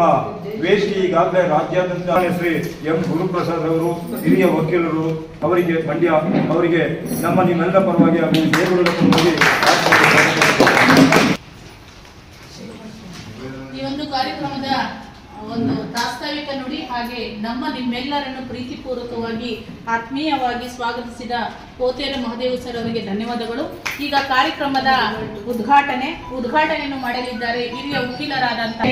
ನಮ್ಮ ವೇದಿಕೆ ಈಗಾಗಲೇ ರಾಜ್ಯಾದ್ಯಂತ ಶ್ರೀ ಎಂ ಗುರುಪ್ರಸಾದ್ ಅವರು, ಹಿರಿಯ ವಕೀಲರು, ಅವರಿಗೆ ಮಂಡ್ಯ, ಅವರಿಗೆ ನಮ್ಮ ನಿಮ್ಮೆಲ್ಲರ ಪರವಾಗಿ ಹಾಗೂ ದೇವರುಗಳ ಪರವಾಗಿ ಈ ಒಂದು ಕಾರ್ಯಕ್ರಮದ ಒಂದು ಪ್ರಾಸ್ತಾವಿಕ ನುಡಿ ಹಾಗೆ ನಮ್ಮ ನಿಮ್ಮೆಲ್ಲರನ್ನು ಪ್ರೀತಿಪೂರ್ವಕವಾಗಿ ಆತ್ಮೀಯವಾಗಿ ಸ್ವಾಗತಿಸಿದ ಕೋತೇರ ಮಹದೇವ ಸರ್ ಅವರಿಗೆ ಧನ್ಯವಾದಗಳು. ಈಗ ಕಾರ್ಯಕ್ರಮದ ಉದ್ಘಾಟನೆ ಉದ್ಘಾಟನೆಯನ್ನು ಮಾಡಲಿದ್ದಾರೆ ಹಿರಿಯ ವಕೀಲರಾದಂತಹ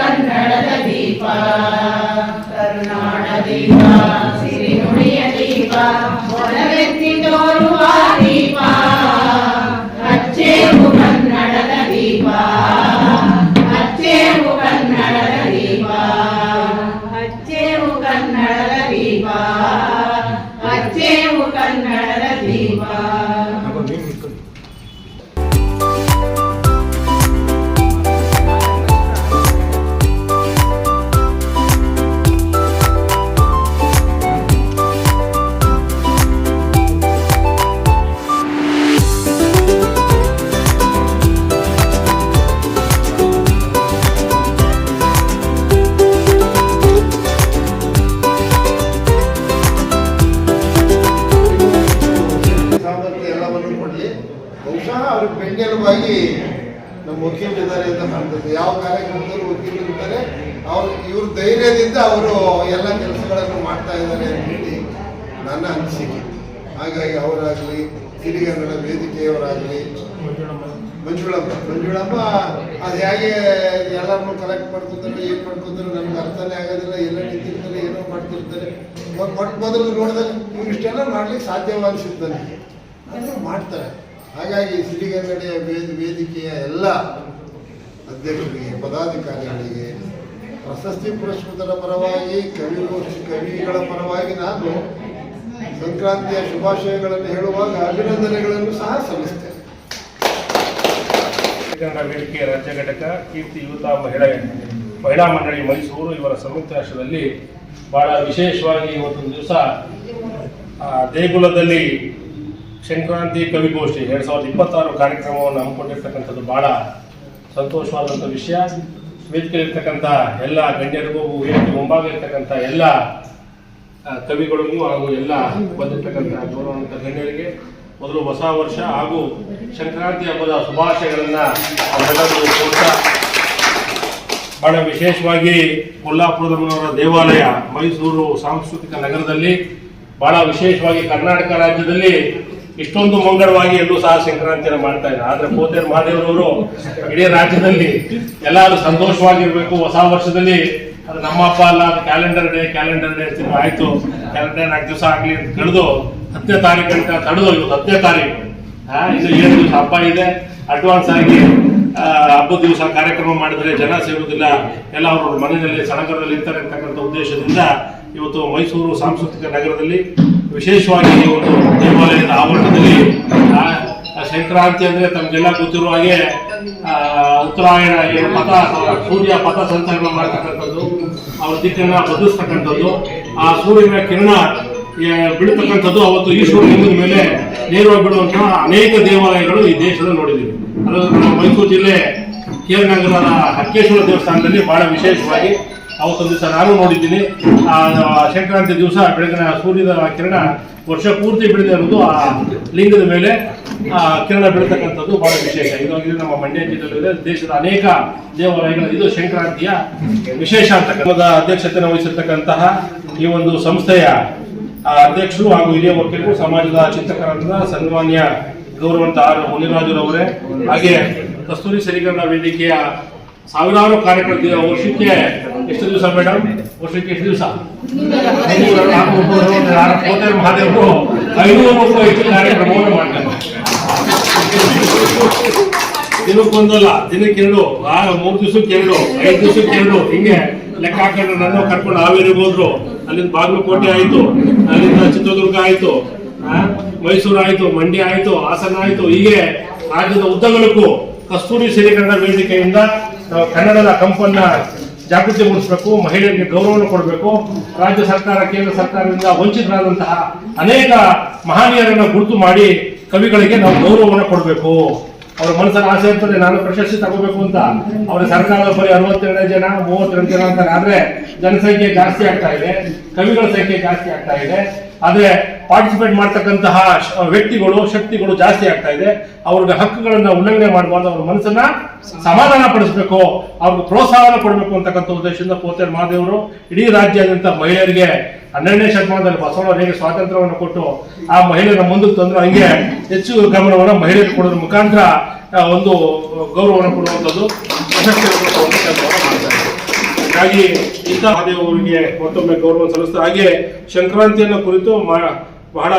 ಕನ್ನಡದ ದೀಪ. ಇದ್ದಾರೆ ಅಂತ ಹೇಳಿ ನನ್ನ ಅನಿಸಿಕೆ. ಹಾಗಾಗಿ ಅವರಾಗಲಿ ಹಿರಿಯರ ವೇದಿಕೆಯವರಾಗಲಿ, ಮಂಜುಳಮ್ಮ. ಮಂಜುಳಮ್ಮ, ಅದು ಹೇಗೆ ಎಲ್ಲರನ್ನು ಕಲೆಕ್ಟ್ ಮಾಡ್ಕೊತಾರೆ, ಏನು ಮಾಡ್ಕೊತಾರೆ ನಮ್ಗೆ ಅರ್ಥನೇ ಆಗೋದಿಲ್ಲ, ಎಲ್ಲ ನಿಂತಿರ್ತಾರೆ, ಏನೋ ಮಾಡ್ತಿರ್ತಾರೆ. ಮೊಟ್ಟ ಮೊದಲು ನೋಡಿದಾಗ ಇವ್ರು ಇಷ್ಟೆಲ್ಲ ಮಾಡ್ಲಿಕ್ಕೆ ಸಾಧ್ಯವಾಗಿಸುತ್ತೆ ಅದನ್ನು ಮಾಡ್ತಾರೆ. ಹಾಗಾಗಿ ಸಿರಿಗನ್ನಡಿಯ ವೇದ ವೇದಿಕೆಯ ಎಲ್ಲ ಅಧ್ಯಕ್ಷರಿಗೆ, ಪದಾಧಿಕಾರಿಗಳಿಗೆ ಪ್ರಶಸ್ತಿ ಪುರಸ್ಕೃತರ ಪರವಾಗಿ ಕವಿಗೋಷ್ಠಿ ಕವಿಗಳ ಪರವಾಗಿ ನಾನು ಸಂಕ್ರಾಂತಿಯ ಶುಭಾಶಯಗಳನ್ನು ಹೇಳುವಾಗ ಅಭಿನಂದನೆಗಳನ್ನು ಸಹ ಸಲ್ಲಿಸುತ್ತೇನೆ ವೇದಿಕೆ ರಾಜ್ಯ ಘಟಕ, ಕೀರ್ತಿ ಯುವತ ಮಹಿಳಾ ಮಹಿಳಾ ಮಂಡಳಿ ಮೈಸೂರು, ಇವರ ಸಂಯುಕ್ತಾಶ್ರದಲ್ಲಿ ಬಹಳ ವಿಶೇಷವಾಗಿ ಇವತ್ತೊಂದು ದಿವಸ ದೇಗುಲದಲ್ಲಿ ಸಂಕ್ರಾಂತಿ ಕವಿಗೋಷ್ಠಿ, ಎರಡು ಸಾವಿರದ ಇಪ್ಪತ್ತಾರು ಕಾರ್ಯಕ್ರಮವನ್ನು ಹಮ್ಮಿಕೊಂಡಿರ್ತಕ್ಕಂಥದ್ದು ಬಹಳ ಸಂತೋಷವಾದಂಥ ವಿಷಯ. ವೇದಿಕೆಯಲ್ಲಿರ್ತಕ್ಕಂಥ ಎಲ್ಲ ಗಣ್ಯರಿಗೂ ವೇದಿಕೆ ಮುಂಭಾಗ ಇರ್ತಕ್ಕಂಥ ಎಲ್ಲ ಕವಿಗಳಿಗೂ ಹಾಗೂ ಎಲ್ಲ ಬಂದಿರ್ತಕ್ಕಂಥ ಗೌರವಾನ್ವಿತ ಗಣ್ಯರಿಗೆ ಮೊದಲು ಹೊಸ ವರ್ಷ ಹಾಗೂ ಸಂಕ್ರಾಂತಿ ಹಬ್ಬದ ಶುಭಾಶಯಗಳನ್ನ ಬಹಳ ವಿಶೇಷವಾಗಿ ಕೊಲ್ಲಾಪುರದಮ್ಮನವರ ದೇವಾಲಯ ಮೈಸೂರು ಸಾಂಸ್ಕೃತಿಕ ನಗರದಲ್ಲಿ ಬಹಳ ವಿಶೇಷವಾಗಿ ಕರ್ನಾಟಕ ರಾಜ್ಯದಲ್ಲಿ ಇಷ್ಟೊಂದು ಮಂಗಳವಾಗಿ ಎಲ್ಲೂ ಸಹ ಸಂಕ್ರಾಂತಿಯನ್ನು ಮಾಡ್ತಾ ಇದ್ದಾರೆ ಆದ್ರೆ ಪೋತೇರ್ ಮಹಾದೇವರವರು ಇಡೀ ರಾಜ್ಯದಲ್ಲಿ ಎಲ್ಲರೂ ಸಂತೋಷವಾಗಿರ್ಬೇಕು. ಹೊಸ ವರ್ಷದಲ್ಲಿ ಅದು ನಮ್ಮ ಹಬ್ಬ ಅಲ್ಲ, ಅದು ಕ್ಯಾಲೆಂಡರ್ ಡೇ ಕ್ಯಾಲೆಂಡರ್ ಡೇ ಅಂತ ಆಯ್ತು. ಕ್ಯಾಲೆಂಡರ್ ನಾಲ್ಕು ದಿವಸ ಆಗ್ಲಿ ಅಂತ ಕಳೆದು ಹತ್ತನೇ ತಾರೀಕು ಅಂತ ತಡೆದು ಇವತ್ತು ಹತ್ತನೇ ತಾರೀಕು. ಇದು ಏಳು ದಿವಸ ಹಬ್ಬ ಇದೆ. ಅಡ್ವಾನ್ಸ್ ಆಗಿ ಹಬ್ಬದ ದಿವಸ ಕಾರ್ಯಕ್ರಮ ಮಾಡಿದ್ರೆ ಜನ ಸೇರುವುದಿಲ್ಲ. ಎಲ್ಲ ಅವರು ಮನೆಯಲ್ಲಿ, ಸಡಗರದಲ್ಲಿ ಇರ್ತಾರೆ ಅಂತಕ್ಕಂಥ ಉದ್ದೇಶದಿಂದ ಇವತ್ತು ಮೈಸೂರು ಸಾಂಸ್ಕೃತಿಕ ನಗರದಲ್ಲಿ ವಿಶೇಷವಾಗಿ ಈ ಒಂದು ದೇವಾಲಯದ ಆವರಣದಲ್ಲಿ ಸಂಕ್ರಾಂತಿ ಅಂದ್ರೆ ತಮಗೆಲ್ಲ ಗೊತ್ತಿರುವ ಹಾಗೆ ಉತ್ತರಾಯಣ ಪಥ, ಸೂರ್ಯ ಪಥ ಸಂಚಲನ ಮಾಡ್ತಕ್ಕಂಥದ್ದು, ಅವ್ರ ದಿಕ್ಕನ್ನ ಬದಲಿಸ್ತಕ್ಕಂಥದ್ದು, ಆ ಸೂರ್ಯನ ಕಿರಣ ಬಿಡ್ತಕ್ಕಂಥದ್ದು ಅವತ್ತು ಈಶ್ವರ ಲಿಂಗದ ಮೇಲೆ ನೇರವಾಗಿ ಬಿಡುವಂತಹ ಅನೇಕ ದೇವಾಲಯಗಳು ಈ ದೇಶದಲ್ಲಿ ನೋಡಿದ್ದೀವಿ. ಅದರ ಮೈಸೂರು ಜಿಲ್ಲೆ ಕೇರನಗರದ ನಗರದ ಹಕ್ಕೇಶ್ವರ ದೇವಸ್ಥಾನದಲ್ಲಿ ಬಹಳ ವಿಶೇಷವಾಗಿ ಅವತ್ತೊಂದು ದಿವಸ ನಾನು ನೋಡಿದ್ದೀನಿ. ಆ ಸಂಕ್ರಾಂತಿ ದಿವಸ, ಬೆಳಗಿನ ಸೂರ್ಯನ ಕಿರಣ ವರ್ಷ ಪೂರ್ತಿ ಬೆಳೆದ ಇರೋದು ಆ ಲಿಂಗದ ಮೇಲೆ. ಆ ಕಿರಣ ಬೆಳೀತಕ್ಕಂಥದ್ದು ಬಹಳ ವಿಶೇಷ. ಇದಾಗಿದೆ ನಮ್ಮ ಮಂಡ್ಯ ಜಿಲ್ಲೆಯಲ್ಲಿ ದೇಶದ ಅನೇಕ ದೇವಾಲಯಗಳು ಇದು ಸಂಕ್ರಾಂತಿಯ ವಿಶೇಷ ಅಂತಕ್ಕಂಥ ಅಧ್ಯಕ್ಷತೆ ವಹಿಸಿರ್ತಕ್ಕಂತಹ ಈ ಒಂದು ಸಂಸ್ಥೆಯ ಅಧ್ಯಕ್ಷರು ಹಾಗೂ ಹಿರಿಯ ವಕೀಲರು, ಸಮಾಜದ ಚಿಂತಕರಾದ ಸನ್ಮಾನ್ಯ ಗೌರವಂತ ಆರ್ ಮುನಿರಾಜುರವರೇ, ಹಾಗೆ ಕಸ್ತೂರಿ ಸರಿಗರಣ ವೇದಿಕೆಯ ಸಾವಿರಾರು ಕಾರ್ಯಕ್ರಮ ವರ್ಷಕ್ಕೆ ಎಷ್ಟು ದಿವಸ ಮೇಡಮ್ ವರ್ಷಕ್ಕೆ ಎಷ್ಟು ದಿವಸ? ಕೋಟೆ ಮಹಾದೇವರು ಐನೂರು ಹೆಚ್ಚು ಕಾರ್ಯಕ್ರಮವನ್ನು ಮಾಡ್ತಾರೆ. ದಿನಕ್ಕೊಂದಲ್ಲ ದಿನಕ್ಕೆ ಎರಡು ಮೂರು ದಿವಸಕ್ಕೆ ಎರಡು, ಐದು ದಿವಸಕ್ಕೆ ಎರಡು, ಹಿಂಗೆ ಲೆಕ್ಕ ಹಾಕೊಂಡು ನನ್ನ ಕರ್ಕೊಂಡು ಹಾವೇರಿ ಹೋದ್ರು. ಅಲ್ಲಿಂದ ಬಾಗಲಕೋಟೆ ಆಯ್ತು, ಅಲ್ಲಿಂದ ಚಿತ್ರದುರ್ಗ ಆಯ್ತು ಮೈಸೂರು ಆಯ್ತು, ಮಂಡ್ಯ ಆಯ್ತು, ಹಾಸನ ಆಯ್ತು, ಹೀಗೆ ರಾಜ್ಯದ ಉದ್ದಗಳಕ್ಕೂ ಕಸ್ತೂರಿ ಸಿರಿಕರಣ ವೇದಿಕೆಯಿಂದ ನಾವು ಕನ್ನಡದ ಕಂಪನ್ನ ಜಾಗೃತಿ ಮೂಡಿಸಬೇಕು, ಮಹಿಳೆಯರಿಗೆ ಗೌರವವನ್ನು ಕೊಡಬೇಕು. ರಾಜ್ಯ ಸರ್ಕಾರ, ಕೇಂದ್ರ ಸರ್ಕಾರದಿಂದ ವಂಚಿತರಾದಂತಹ ಅನೇಕ ಮಹನೀಯರನ್ನು ಗುರುತು ಮಾಡಿ ಕವಿಗಳಿಗೆ ನಾವು ಗೌರವವನ್ನು ಕೊಡಬೇಕು. ಅವ್ರ ಮನಸ್ಸಲ್ಲಿ ಆಸೆ ಇರ್ತದೆ, ನಾನು ಪ್ರಶಸ್ತಿ ತಗೋಬೇಕು ಅಂತ. ಅವರ ಸರ್ಕಾರದ ಬರೀ ಅರವತ್ತೆರಡು ಜನ, ಮೂವತ್ತೆರಡು ಜನ ಅಂತಾರೆ. ಆದ್ರೆ ಜನಸಂಖ್ಯೆ ಜಾಸ್ತಿ ಆಗ್ತಾ ಇದೆ. ಕವಿಗಳ ಸಂಖ್ಯೆ ಜಾಸ್ತಿ ಆಗ್ತಾ ಇದೆ. ಆದ್ರೆ ಪಾರ್ಟಿಸಿಪೇಟ್ ಮಾಡ್ತಕ್ಕಂತಹ ವ್ಯಕ್ತಿಗಳು, ಶಕ್ತಿಗಳು ಜಾಸ್ತಿ ಆಗ್ತಾ ಇದೆ. ಅವ್ರಿಗೆ ಹಕ್ಕುಗಳನ್ನ ಉಲ್ಲಂಘನೆ ಮಾಡಬಾರ್ದು. ಅವ್ರ ಮನಸ್ಸನ್ನ ಸಮಾಧಾನ ಪಡಿಸಬೇಕು. ಅವ್ರಿಗೆ ಪ್ರೋತ್ಸಾಹನ ಕೊಡಬೇಕು ಅಂತಕ್ಕಂಥ ಉದ್ದೇಶದಿಂದ ಪೋತೇರ್ ಮಹಾದೇವರು ಇಡೀ ರಾಜ್ಯಾದ್ಯಂತ ಮಹಿಳೆಯರಿಗೆ, ಹನ್ನೆರಡನೇ ಶತಮಾನದಲ್ಲಿ ಬಸವಣ್ಣ ಹೇಗೆ ಸ್ವಾತಂತ್ರ್ಯವನ್ನು ಕೊಟ್ಟು ಆ ಮಹಿಳೆಯರ ಮುಂದಕ್ಕೆ ತಂದ್ರು, ಹಂಗೆ ಹೆಚ್ಚು ಗಮನವನ್ನು ಮಹಿಳೆಯರಿಗೆ ಕೊಡೋದ್ರ ಮುಖಾಂತರ ಒಂದು ಗೌರವವನ್ನು ಕೊಡುವಂಥದ್ದು ಪ್ರಶಸ್ತಿ ಹಾಗಾಗಿ ಇಂತಹ ಅವರಿಗೆ ಮತ್ತೊಮ್ಮೆ ಗೌರವ ಸಲ್ಲಿಸ್ತಾರೆ ಹಾಗೆ ಸಂಕ್ರಾಂತಿಯನ್ನು ಕುರಿತು ಬಹಳ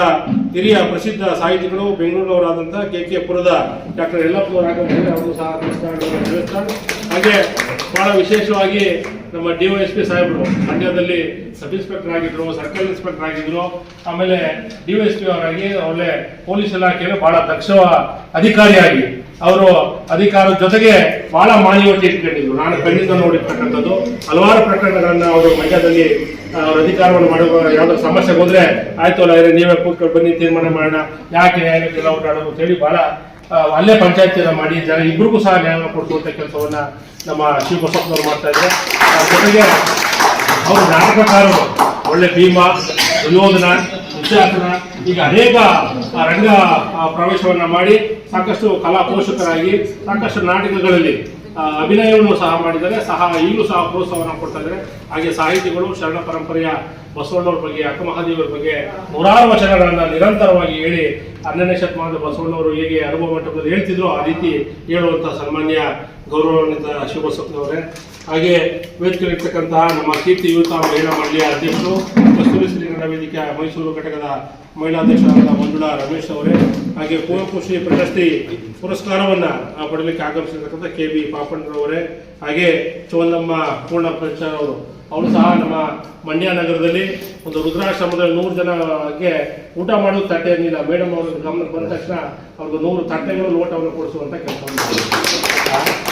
ಹಿರಿಯ ಪ್ರಸಿದ್ಧ ಸಾಹಿತಿಗಳು ಬೆಂಗಳೂರಿನವರಾದಂಥ ಕೆ ಕೆ ಪುರದ ಡಾಕ್ಟರ್ ಯಲ್ಲಪ್ಪ ಅವರು ಸಹ ಹಾಗೆ ಬಹಳ ವಿಶೇಷವಾಗಿ ನಮ್ಮ ಡಿ ಎಸ್ ಪಿ ಸಾಹೇಬರು, ಮಂಡ್ಯದಲ್ಲಿ ಸಬ್ ಇನ್ಸ್ಪೆಕ್ಟರ್ ಆಗಿದ್ರು, ಸರ್ಕಲ್ ಇನ್ಸ್ಪೆಕ್ಟರ್ ಆಗಿದ್ರು, ಆಮೇಲೆ ಡಿ ಎಸ್ ಪಿ ಅವರಾಗಿ ಒಳ್ಳೆ ಪೊಲೀಸ್ ಇಲಾಖೆಯಲ್ಲಿ ಬಹಳ ದಕ್ಷ ಅಧಿಕಾರಿಯಾಗಿ ಅವರು ಅಧಿಕಾರದ ಜೊತೆಗೆ ಬಹಳ ಮಾಹಿತಿ ಇಟ್ಕೊಂಡಿದ್ರು. ನಾನು ಖಂಡಿತ ನೋಡಿರ್ತಕ್ಕಂಥದ್ದು. ಹಲವಾರು ಪ್ರಕರಣಗಳನ್ನ ಅವರು ಮಂಡ್ಯದಲ್ಲಿ ಅವ್ರ ಅಧಿಕಾರವನ್ನು ಮಾಡುವ ಯಾವ್ದಾದ್ರು ಸಮಸ್ಯೆಗೆ ಹೋದ್ರೆ, ಆಯ್ತು ಅಲ್ಲ ನೀವೇ ಕೂತ್ಕೊಂಡು ಬನ್ನಿ, ತೀರ್ಮಾನ ಮಾಡೋಣ. ಯಾಕೆ ಹೇಗಿಲ್ಲ ಓಡಾಡೋದು ಅಂತ ಹೇಳಿ ಬಹಳ ಅಲ್ಲೇ ಪಂಚಾಯತಿಯನ್ನ ಮಾಡಿ, ಜನ ಇಬ್ಬರಿಗೂ ಸಹ ನ್ಯಾಯ ಕೊಡಿಸುವಂತ ಕೆಲಸವನ್ನ ನಮ್ಮ ಶಿವಬಸಪ್ಪನವರು ಮಾಡ್ತಾ ಇದ್ದಾರೆ. ಜೊತೆಗೆ ಅವರು ನಾಟಕಕಾರರು ಒಳ್ಳೆ ಭೀಮಾ ವಿನೋದನ ದುಶ್ಯಾಸನ ಈಗ ಅನೇಕ ರಂಗ ಪ್ರವೇಶವನ್ನ ಮಾಡಿ ಸಾಕಷ್ಟು ಕಲಾ ಪೋಷಕರಾಗಿ ಸಾಕಷ್ಟು ನಾಟಕಗಳಲ್ಲಿ ಅಭಿನಯವನ್ನು ಸಹ ಮಾಡಿದ್ದಾರೆ. ಸಹ ಈಗಲೂ ಸಹ ಪ್ರೋತ್ಸಾಹವನ್ನು ಕೊಡ್ತಾ ಇದ್ದಾರೆ. ಹಾಗೆ ಸಾಹಿತಿಗಳು, ಶರಣ ಪರಂಪರೆಯ ಬಸವಣ್ಣವ್ರ ಬಗ್ಗೆ, ಅಕ್ಕ ಮಹಾದೇವರ ಬಗ್ಗೆ ನೂರಾರು ವಚನಗಳನ್ನು ನಿರಂತರವಾಗಿ ಹೇಳಿ, ಹನ್ನೆರಡನೇ ಶತಮಾನದ ಬಸವಣ್ಣವರು ಹೇಗೆ ಅನುಭವ ಮಟ್ಟದಲ್ಲಿ ಹೇಳ್ತಿದ್ರು ಆ ರೀತಿ ಹೇಳುವಂತ ಸನ್ಮಾನ್ಯ ಗೌರವಾನ್ವಿತ ಶಿವಬಸಪ್ಪನವರೇ ಹಾಗೆ ವೇದಿಕೆಯಲ್ಲಿರ್ತಕ್ಕಂತಹ ನಮ್ಮ ಕೀರ್ತಿ ಯುವತ ಮಹಿಳಾ ಮಂಡಳಿಯ ಅಧ್ಯಕ್ಷರು, ಕಸ್ತೂರಿ ಶ್ರೀಗಂಧ ವೇದಿಕೆಯ ಮೈಸೂರು ಘಟಕದ ಮಹಿಳಾ ಅಧ್ಯಕ್ಷರಾದ ಮಂಜುಳಾ ರಮೇಶ್ ಅವರೇ, ಹಾಗೆ ಕುವೆಂಪು ಶ್ರೀ ಪ್ರಶಸ್ತಿ ಪುರಸ್ಕಾರವನ್ನ ಪಡಲಿಕ್ಕೆ ಆಗಮಿಸಿರ್ತಕ್ಕಂಥ ಕೆ ಬಿ ಪಾಪಣ್ಣರವರೇ, ಹಾಗೆ ಚೋಲಮ್ಮ ಪೂರ್ಣ ಪ್ರಚಾರ ಅವರು. ಅವರು ಸಹ ನಮ್ಮ ಮಂಡ್ಯ ನಗರದಲ್ಲಿ ಒಂದು ರುದ್ರಾಶ್ರಮದಲ್ಲಿ ನೂರು ಜನಕ್ಕೆ ಊಟ ಮಾಡೋದು ತಟ್ಟೆ ಇರಲಿಲ್ಲ ಮೇಡಮ್ ಅವರು ಗಮನಕ್ಕೆ ಬಂದ ತಕ್ಷಣ ಅವ್ರಿಗೆ ನೂರು ತಟ್ಟೆಗಳು ಲೋಟವನ್ನು ಕೊಡಿಸುವಂತ ಕೆಲಸವನ್ನು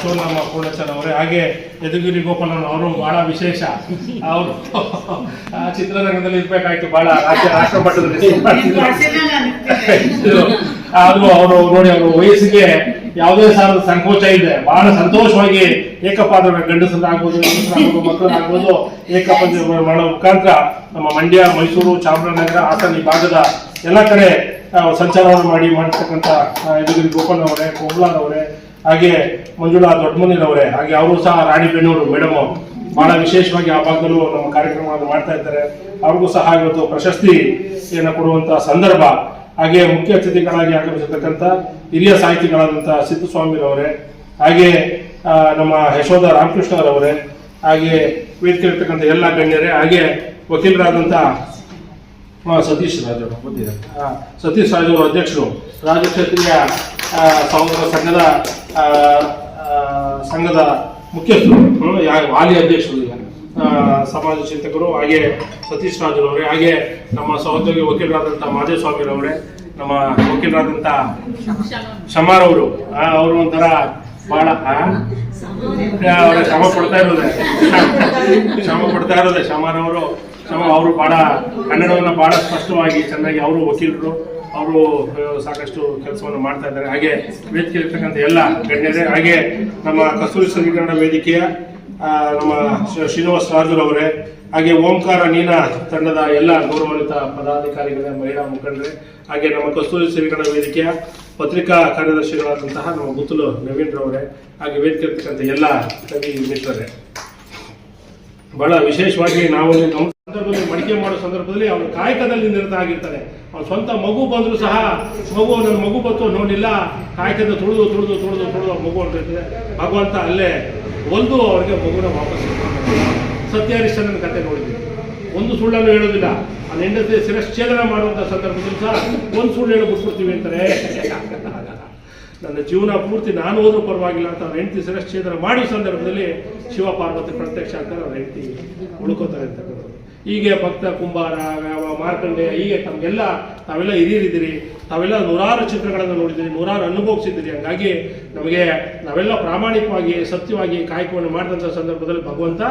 ಸೋನಮ್ಮ ಪೂರ್ಣಚಂದ್ರ ಅವರೇ ಹಾಗೆ ಯದುಗಿರಿ ಗೋಪಾಲನ್ ಅವರು ಬಹಳ ವಿಶೇಷ. ಅವರು ಚಿತ್ರರಂಗದಲ್ಲಿ ಇರ್ಬೇಕಾಯ್ತು ಬಹಳ. ರಾಜ್ಯ ರಾಷ್ಟ್ರ ಮಟ್ಟದಲ್ಲಿ ಆದ್ರೂ ಅವರು ನೋಡಿ ಅವರು ವಯಸ್ಸಿಗೆ ಯಾವುದೇ ಸಾಲದ ಸಂಕೋಚ ಇದೆ ಬಹಳ ಸಂತೋಷವಾಗಿ ಏಕಪಾದ ಗಂಡಸರಾಗ್ಬೋದು ಮಕ್ಕಳಾಗ್ಬೋದು ಏಕಪದ ಮಾಡೋ ಮುಖಾಂತರ ನಮ್ಮ ಮಂಡ್ಯ ಮೈಸೂರು ಚಾಮರಾಜನಗರ ಹಾಸನ ಈ ಭಾಗದ ಎಲ್ಲ ಕಡೆ ಸಂಚಾರವನ್ನು ಮಾಡಿ ಮಾಡಿರ್ತಕ್ಕಂಥ ಯದುಗಿರಿ ಗೋಪಾಲ್ ಅವರೇ ಹಾಗೆ ಮಂಜುಳಾ ದೊಡ್ಡಮನಿರವರೇ ಹಾಗೆ ಅವರು ಸಹ ರಾಣಿಬೆನ್ನೂರು ಮೇಡಮ್ ಬಹಳ ವಿಶೇಷವಾಗಿ ಆ ಭಾಗದಲ್ಲೂ ನಮ್ಮ ಕಾರ್ಯಕ್ರಮವನ್ನು ಮಾಡ್ತಾ ಇದ್ದಾರೆ. ಅವ್ರಿಗೂ ಸಹ ಇವತ್ತು ಪ್ರಶಸ್ತಿಯನ್ನು ಕೊಡುವಂತಹ ಸಂದರ್ಭ. ಹಾಗೆ ಮುಖ್ಯ ಅತಿಥಿಗಳಾಗಿ ಆಗಮಿಸಿರ್ತಕ್ಕಂಥ ಹಿರಿಯ ಸಾಹಿತಿಗಳಾದಂಥ ಸಿದ್ಧಸ್ವಾಮಿರವರೇ ಹಾಗೆ ನಮ್ಮ ಯಶೋಧ ರಾಮಕೃಷ್ಣರವರೇ ಹಾಗೆ ವೇದಿಕೆ ಇರ್ತಕ್ಕಂಥ ಎಲ್ಲ ಗಣ್ಯರೇ ಹಾಗೆ ವಕೀಲರಾದಂತಹ ಸತೀಶ್ ರಾಜು. ಅವರು ಬಂದಿದ್ದಾರೆ ಸತೀಶ್ ರಾಜು ಅವರು ಅಧ್ಯಕ್ಷರು ರಾಜಕ್ಷತ್ರಿಯ ಸಂಘದ ಸಂಘದ ಮುಖ್ಯಸ್ಥರು ಹಾಲಿ ಅಧ್ಯಕ್ಷರು ಈಗ. ಸಮಾಜ ಚಿಂತಕರು, ಹಾಗೆ ಸತೀಶ್ ರಾಜರು ಅವರೇ ಹಾಗೆ ನಮ್ಮ ಸಹೋದ್ಯೋಗಿ ವಕೀಲರಾದಂಥ ಮಾದೇಸ್ವಾಮಿರವರೇ, ನಮ್ಮ ವಕೀಲರಾದಂಥ ಶಮಾರವರು. ಅವರು ಒಂಥರ ಬಹಳ ಅವರ ಶ್ರಮ ಪಡ್ತಾ ಇರೋದೆ. ಶ್ರಮ ಪಡ್ತಾ ಇರೋದೆ ಶಮಾರ್ ಅವರು ಶ್ರಮ ಅವರು ಬಹಳ ಕನ್ನಡವನ್ನು ಬಹಳ ಸ್ಪಷ್ಟವಾಗಿ ಚೆನ್ನಾಗಿ ಅವರು ವಕೀಲರು. ಅವರು ಸಾಕಷ್ಟು ಕೆಲಸವನ್ನು ಮಾಡ್ತಾ ಇದ್ದಾರೆ. ಹಾಗೆ ವೇದಿಕೆ ಇರ್ತಕ್ಕಂಥ ಎಲ್ಲ ಗಣ್ಯರೇ, ಹಾಗೆ ನಮ್ಮ ಕಸ್ತೂರಿ ಸಂಗೀಕರಣ ವೇದಿಕೆಯ ನಮ್ಮ ಶ್ರೀ- ಶ್ರೀನಿವಾಸ್ ಅವರೇ, ಹಾಗೆ ಓಂಕಾರ ನೀನಾ ತಂಡದ ಎಲ್ಲ ಗೌರವಾನ್ವಿತ ಪದಾಧಿಕಾರಿಗಳೇ, ಮಹಿಳಾ ಮುಖಂಡರೇ, ಹಾಗೆ ನಮ್ಮ ಕಸ್ತೂರಿ ಸಿರಿಗಣ ವೇದಿಕೆಯ ಪತ್ರಿಕಾ ಕಾರ್ಯದರ್ಶಿಗಳಾದಂತಹ ನಮ್ಮ ಗುತ್ತಲು ನವೀನ್ ರವರೇ, ಹಾಗೆ ವೇದಿಕೆ ಇರ್ತಕ್ಕಂಥ ಎಲ್ಲ ಕವಿ ಮಿತ್ರರೇ. ಬಹಳ ವಿಶೇಷವಾಗಿ ನಾವು ಸಂದರ್ಭದಲ್ಲಿ ಮಡಿಕೆ ಮಾಡೋ ಸಂದರ್ಭದಲ್ಲಿ ಅವನು ಕಾಯಕದಲ್ಲಿ ನಿರತ ಆಗಿರ್ತಾನೆ. ಅವನು ಸ್ವಂತ ಮಗು ಬಂದರೂ ಸಹ ಮಗು ನನ್ನ ಮಗು ಬತ್ತು ನೋಡಿಲ್ಲ. ಕಾಯಕದ ತುಳಿದು ತುಳಿದು ತುಳಿದು ತುಳಿದು ಮಗು ಹೊರಟಿರ್ತದೆ ಭಗವಂತ ಅಲ್ಲೇ ಒಂದು ಅವರಿಗೆ ಮಗುನ ವಾಪಸ್ ಕೊಡ್ತಾನೆ. ಸತ್ಯ ಹರಿಶ್ಚಂದ್ರನ ಕತೆ ನೋಡಿದ್ವಿ. ಒಂದು ಸುಳ್ಳನ್ನು ಹೇಳೋದಿಲ್ಲ. ಆ ಹೆಂಡತಿ ಶಿರಶ್ಚೇದನ ಮಾಡುವಂಥ ಸಂದರ್ಭದಲ್ಲಿ ಸಹ ಒಂದು ಸುಳ್ಳು ಹೇಳಿ ಬಿಟ್ಬಿಡ್ತೀವಿ ಅಂತಾರೆ. ನನ್ನ ಜೀವನ ಪೂರ್ತಿ ನಾನು ಹೋದ್ರೂ ಪರವಾಗಿಲ್ಲ ಅಂತ ಅವ್ರ ಹೆಂಡತಿ ಶಿರಶ್ಚೇದನ ಮಾಡಿದ ಸಂದರ್ಭದಲ್ಲಿ ಶಿವ ಪಾರ್ವತಿ ಪ್ರತ್ಯಕ್ಷ ಆಗ್ತಾರೆ, ಅವ್ರ ಹೆಂಡತಿ ಉಳ್ಕೋತಾರೆ ಅಂತಕ್ಕಂಥದ್ದು. ಹೀಗೆ ಭಕ್ತ ಕುಂಬಾರ ಮಾರ್ಕಂಡೆ ಹೀಗೆ ತಮಗೆಲ್ಲ ತಾವೆಲ್ಲ ಹಿರಿಯರಿದ್ದೀರಿ, ತಾವೆಲ್ಲ ನೂರಾರು ಚಿತ್ರಗಳನ್ನು ನೋಡಿದ್ದೀರಿ, ನೂರಾರು ಅನುಭವಿಸಿದ್ದೀರಿ. ಹಂಗಾಗಿ ನಮಗೆ ನಾವೆಲ್ಲ ಪ್ರಾಮಾಣಿಕವಾಗಿ, ಸತ್ಯವಾಗಿ ಕಾಯಕವನ್ನು ಮಾಡಿದಂಥ ಸಂದರ್ಭದಲ್ಲಿ ಭಗವಂತ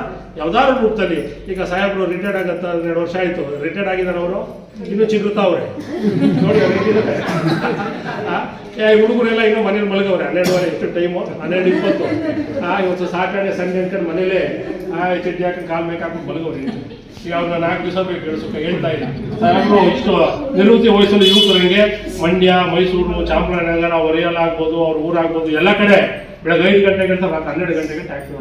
ಯಾವ್ದಾದ್ರು ರೂಪದಲ್ಲಿ, ಈಗ ಸಾಹೇಬರು ರಿಟೈರ್ಡ್ ಆಗತ್ತ ಎರಡು ವರ್ಷ ಆಯಿತು. ರಿಟೈರ್ಡ್ ಆಗಿದ್ದಾರೆ ಅವರು? ಇನ್ನೂ ಚಿಗುರ್ತಾವ್ರೆ ನೋಡಿ, ಅವ್ರು ಈ ಹುಡುಗರೆಲ್ಲ ಇನ್ನೂ ಮನೇಲಿ ಮಲಗವ್ರೆ. ಹನ್ನೆರಡುವರೆ ಎಷ್ಟು ಟೈಮು ಹನ್ನೆರಡು ಇಪ್ಪತ್ತು. ಆ, ಇವತ್ತು ಸಾಟರ್ಡೆ ಸಂಜೆ ಅನ್ಕೊಂಡು ಮನೇಲೆ, ಆ ಚಡ್ಡಿ ಹಾಕೊಂಡು ಕಾಲು ಮೇಕ್ ಹಾಕೊಂಡು ಅವ್ರನ್ನ ನಾಲ್ಕು ದಿವಸ ಬೇಕು ಕೇಳಿಸೋಕೆ ಹೇಳ್ತಾ ಇಲ್ಲ. ಇಷ್ಟು ನಿವೃತ್ತಿ ವಯಸ್ಸಲ್ಲಿ ಯುವಕರಿಗೆ ಮಂಡ್ಯ ಮೈಸೂರು ಚಾಮರಾಜನಗರ ಒರಿಯಲ್ ಆಗ್ಬೋದು ಅವ್ರ ಊರಾಗ್ಬೋದು ಎಲ್ಲ ಕಡೆ ಬೆಳಗ್ಗೆ ಐದು ಗಂಟೆಗೆ ಅಂತ ಹನ್ನೆರಡು ಗಂಟೆಗೆ ಟ್ಯಾಕ್ಸಿ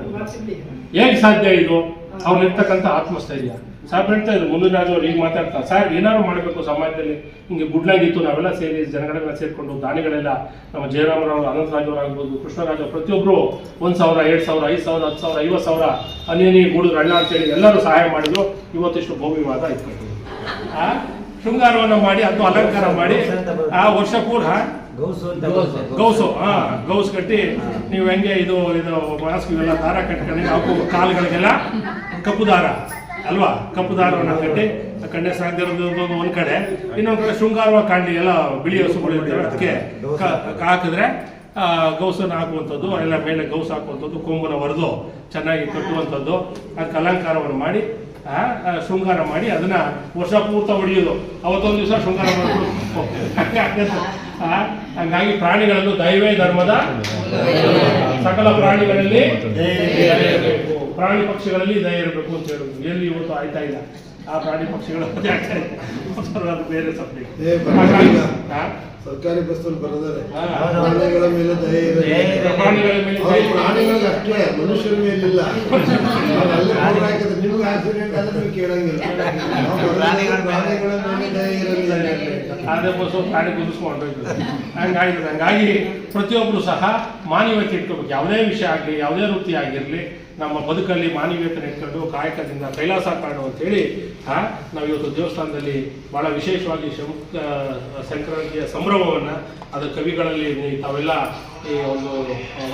ಹೇಗೆ ಸಾಧ್ಯ ಇದು? ಅವ್ರಿರ್ತಕ್ಕಂಥ ಆತ್ಮಸ್ಥೈರ್ಯ. ಸಾಹೇಬ್ ಹೇಳ್ತಾ ಇದ್ರು ಮುಂದಿನ ರಾಜವ್ರು ಈಗ ಮಾತಾಡ್ತಾರೆ ಸರ್ ಏನಾದ್ರು ಮಾಡಬೇಕು ಸಮಾಜದಲ್ಲಿ. ಹಿಂಗೆ ಗುಡ್ಲಾಗಿತ್ತು ನಾವೆಲ್ಲ ಸೇರಿ ಜನಗಳೆಲ್ಲ ಸೇರಿಕೊಂಡು ದಾನಿಗಳೆಲ್ಲ ನಮ್ಮ ಜಯರಾಮರಾವ್ ಅನಂತರಾಜ್ ಆಗ್ಬೋದು ಕೃಷ್ಣರಾಜ ಪ್ರತಿಯೊಬ್ಬರು ಒಂದು ಸಾವಿರ ಎರಡು ಸಾವಿರ ಐದು ಸಾವಿರ ಹತ್ತು ಸಾವಿರ ಐವತ್ತು ಸಾವಿರ ಅನ್ನೇನಿ ಗೂಡು ಅಣ್ಣ ಅಂತೇಳಿ ಎಲ್ಲರೂ ಸಹಾಯ ಮಾಡಿದ್ರು. ಇವತ್ತಿಷ್ಟು ಭೂಮಿ ವಾದ ಇಟ್ಕೊಳ್ತೀವಿ ಆ? ಶೃಂಗಾರವನ್ನು ಮಾಡಿ ಅದು ಅಲಂಕಾರ ಮಾಡಿ ಆ ವರ್ಷ ಪೂರ ಗೌಸು ಹಾ ಗೌಸ್ ಕಟ್ಟಿ ನೀವು ಹೆಂಗೆ ಇದು ಇದು ಮಾಸ್ಕ್ ಇವೆಲ್ಲ ದಾರ ಕಟ್ಕೊಂಡು ನಾವು ಕಾಲುಗಳಿಗೆಲ್ಲ ಕಪ್ಪು ದಾರ. ಅಲ್ವಾ? ಕಪ್ಪು ದಾರವನ್ನು ಕಟ್ಟಿ ಕಣ್ಣೆ ಒಂದು ಒಂದ್ ಕಡೆ. ಇನ್ನೊಂದ್ ಕಡೆ ಶೃಂಗಾರವಾಗಿ ಕಾಣಲಿ ಎಲ್ಲ ಬಿಳಿ ಹಸುಗಳು ಇರ್ತವೆ. ಅದಕ್ಕೆ ಹಾಕಿದ್ರೆ ಆ, ಗೌಸನ್ನು ಹಾಕುವಂಥದ್ದು ಎಲ್ಲ ಮೇಲೆ ಗೌಸ್ ಹಾಕುವಂಥದ್ದು ಕೊಂಬನ ಹೊರದು ಚೆನ್ನಾಗಿ ಕಟ್ಟುವಂಥದ್ದು. ಅದಕ್ಕೆ ಅಲಂಕಾರವನ್ನು ಮಾಡಿ ಶೃಂಗಾರ ಮಾಡಿ ಅದನ್ನ ವರ್ಷ ಪೂರ್ತ ಹೊಡೆಯೋದು ಅವತ್ತೊಂದು ದಿವಸ ಶೃಂಗಾರ ಮಾಡಿ ಆ, ಹಂಗಾಗಿ ಪ್ರಾಣಿಗಳನ್ನು ದೈವೇ ಧರ್ಮದ ಸಕಲ ಪ್ರಾಣಿಗಳಲ್ಲಿ ಪ್ರಾಣಿ ಪಕ್ಷಿಗಳಲ್ಲಿ ದಯ ಇರಬೇಕು ಅಂತ ಹೇಳುದು. ಎಲ್ಲಿ ಇವತ್ತು ಆಯ್ತಾ ಇಲ್ಲ? ಆ ಪ್ರಾಣಿ ಪಕ್ಷಿಗಳ ಅದು ಬೇರೆ ಸಬ್ಜೆಕ್ಟ್? ಸರ್ಕಾರಿ ಬಸ್ಸಲ್ಲಿ ಬರೋದಾರೆ. ಪ್ರಾಣಿಗಳ ಮೇಲೆ ದಯೆ ಇರಲಿ. ಪ್ರಾಣಿಗಳ. ಪ್ರಾಣಿಗಳಿಗೆ ಅಷ್ಟೇ ಮನುಷ್ಯರ ಮೇಲಿಲ್ಲ. ಅವ್ರು ಅಲ್ಲೇ ನಿಮ್ಗೆ ಆಕ್ಸಿಡೆಂಟ್ ಆದ್ರೆ ನೀವು ಕೇಳಂಗಿಲ್ಲ. ನಾವು ಬರೋದಾದ್ರೆ ಪ್ರಾಣಿಗಳ ಮೇಲೆ ದಯೆ ಇರಲಿ. ಅದೇ ಬಸ್ಸು ಪ್ರಾಣಿ ಕುದಿಸ್ಕೊಂಡು ಹಂಗಾಗಿ ಹಂಗಾಗಿ ಪ್ರತಿಯೊಬ್ಬರು ಸಹ ಮಾನವೀಯತೆ ಇಟ್ಕೋಬೇಕು. ಯಾವುದೇ ವಿಷಯ ಆಗಲಿ ಯಾವುದೇ ವೃತ್ತಿ ಆಗಿರಲಿ ನಮ್ಮ ಬದುಕಲ್ಲಿ ಮಾನವೀಯತೆ ಇಟ್ಕೊಂಡು ಕಾಯಕದಿಂದ ಕೈಲಾಸ ಕಾಣು ಅಂತೇಳಿ ಹಾ ನಾವು ಇವತ್ತು ದೇವಸ್ಥಾನದಲ್ಲಿ ಬಹಳ ವಿಶೇಷವಾಗಿ ಶಂ ಸಂಕ್ರಾಂತಿಯ ಸಂಭ್ರಮವನ್ನು ಅದು ಕವಿಗಳಲ್ಲಿ ತಾವೆಲ್ಲ ಈ ಒಂದು